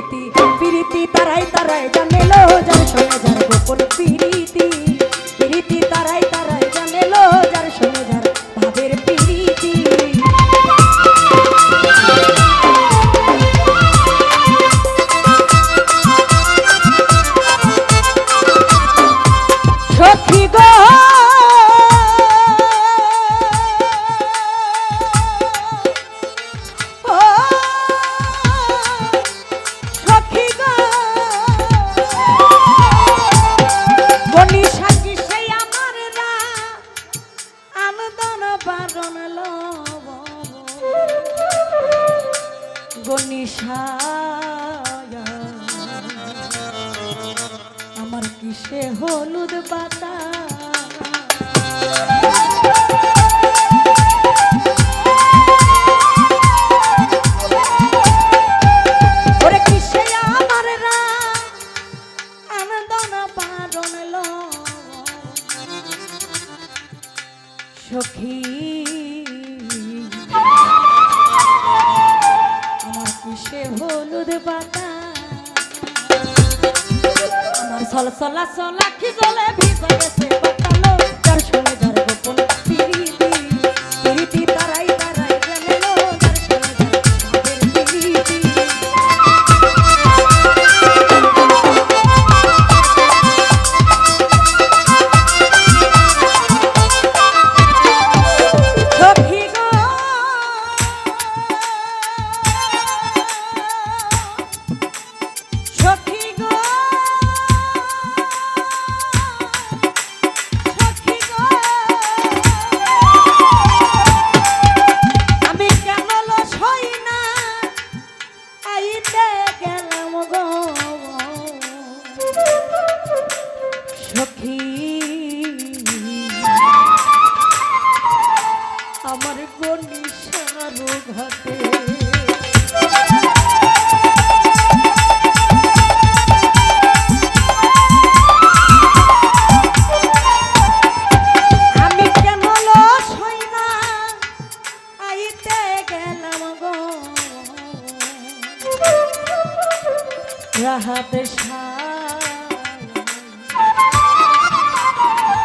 ability বারণ লব গনিশায়া আমার কিসে হলুদ পাতা? সখী। আমার কিসে হলুদ পাতা? আমার সলসলা সলা কি জলে ভিজে গেছে বাতালো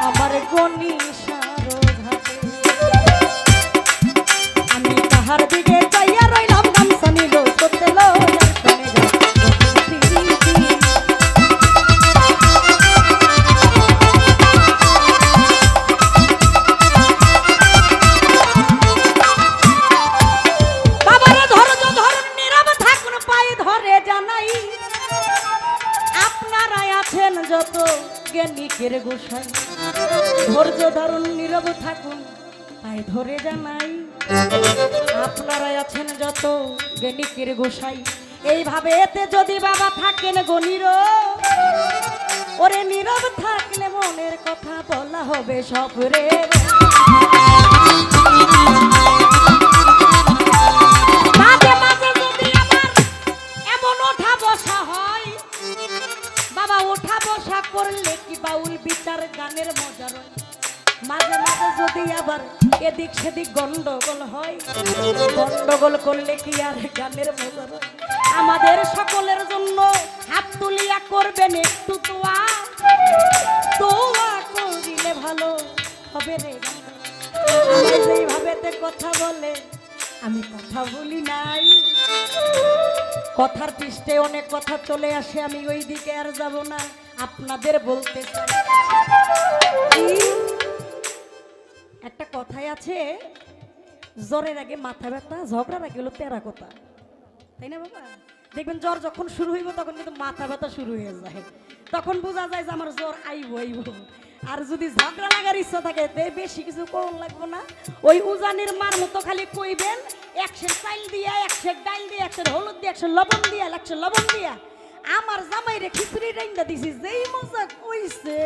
আমার গনিশার ঘাটে। আমি তাহার দিকে চাইয়া রইলাম। যত জ্ঞানিকের গোসাই। ধৈর্য ধরুন নীরব থাকুন পাই ধরে জানাই, আপনারাই আছেন যত জ্ঞানিকের গোসাই। এইভাবে এতে যদি বাবা থাকেন গণির ওরে নীরব থাকলে মনের কথা বলা হবে সব রে। বিচার গানের মজা রয় মাঝে মাঝে যদি আবার এদিক সেদিক গন্ডগোল হয়, গন্ডগোল করলে কি আর গানের মজা রয় আমাদের সকলের জন্য হাত তুলিয়া করবেন একটু তোয়া। তোয়া করিলে ভালো হবে রে আমি যেইভাবেতে কথা বলে, আমি কথা বলি নাই। কথার পৃষ্ঠে অনেক কথা চলে আসে, আমি ওই দিকে আর যাব না। আপনাদের বলতে একটা কথাই আছে, জ্বরের আগে মাথা ব্যথা, ঝগড়ার আগে হলো তেরা কথা। তাই না বাবা? দেখবেন জ্বর যখন শুরু হইব, তখন কিন্তু মাথা ব্যথা শুরু হয়ে যায়। তখন বোঝা যায় যে আমার জ্বর আইব আইব। আর যদি ঝগড়া লাগার ইচ্ছা থাকে, তে বেশি কিছু কোন লাগবো না। ওই উজানির মার মতো খালি কইবেন একশো চাইল দিয়া একশো ডাইল দিয়া একশো হলুদ দিয়া একশো লবণ দিয়া একশো লবণ দিয়া। আমার জামাই রে খিচুড়ি রাইন্দা দিছি, যেই মজা কইছে।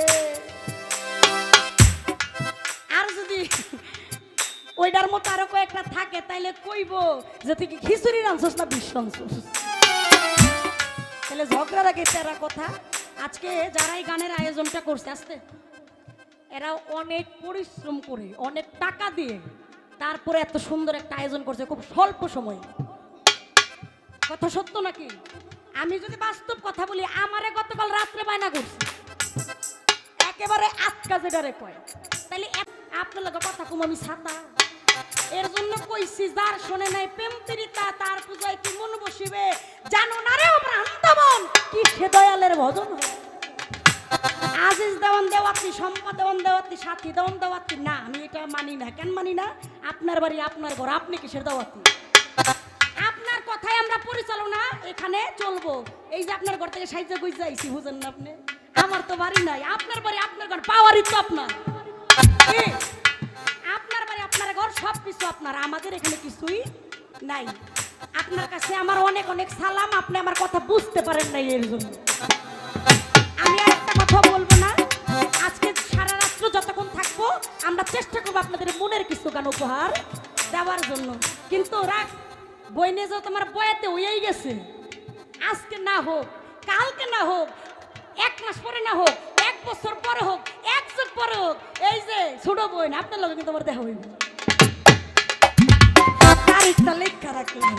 আর যদি ওইটার মতো আরও কয়েকটা থাকে, তাইলে কইব যে তুই কি খিচুড়ি রাঁধছস না বিষ তাহলে ঝগড়ার আগে তেরা কথা। আজকে যারা এই গানের আয়োজনটা করছে, আসতে। এরা অনেক পরিশ্রম করে, অনেক টাকা দিয়ে তারপরে এত সুন্দর একটা আয়োজন করছে, খুব স্বল্প সময়ে। কথা সত্য নাকি? আমি যদি বাস্তব কথা বলি, আমারে গতকাল রাত্রে বায়না করছি। একেবারে আটকা যেটারে কয়। তাইলে এ- আপনার লগে কথা কম, আমি ছাতা। এর জন্য কইছি, যার শোনে নাই প্রেম তিরিতা তার পূজায় কি মন বসিবে, জানো না রে ভ্রান্তবন কি সে দয়ালের ভজন আজিজ দেওয়ান দেওয়াতি সম্পদ দেওয়ান দেওয়াতি, সাথী দেওয়ান দেওয়াতি, না, আমি এটা মানি না। কেন মানি না? আপনার বাড়ি, আপনার ঘর, আপনি কিসের দেওয়াতি? কথাই আমরা পরিচালনা এখানে চলবো। এই যে আপনার ঘর থেকে সাহায্য কই যাইছি, বুঝেন না আপনি? আমার তো বাড়ি নাই, আপনার বাড়ি, আপনার ঘর, পাওয়ারই তো আপনার। আপনার বাড়ি, আপনার ঘর সব কিছু আপনার, আমাদের এখানে কিছুই নাই। আপনার কাছে আমার অনেক অনেক সালাম, আপনি আমার কথা বুঝতে পারেন নাই এর জন্য। আমি আর একটা কথা বলব না। আজকে সারা রাত্র যতক্ষণ থাকব, আমরা চেষ্টা করব আপনাদের মনের কিছু গান উপহার দেওয়ার জন্য। কিন্তু রাখ বইনে যাও, তোমার বয়াতে হইয়াই গেছে। আজকে না হোক, কালকে না হোক, এক মাস পরে না হোক, এক বছর পরে হোক এক যুগ পরে হোক, এই যে ছোট বই না আপনার লোক কিন্তু আমার দেখা হইব। তারিখটা লেখা রাখলাম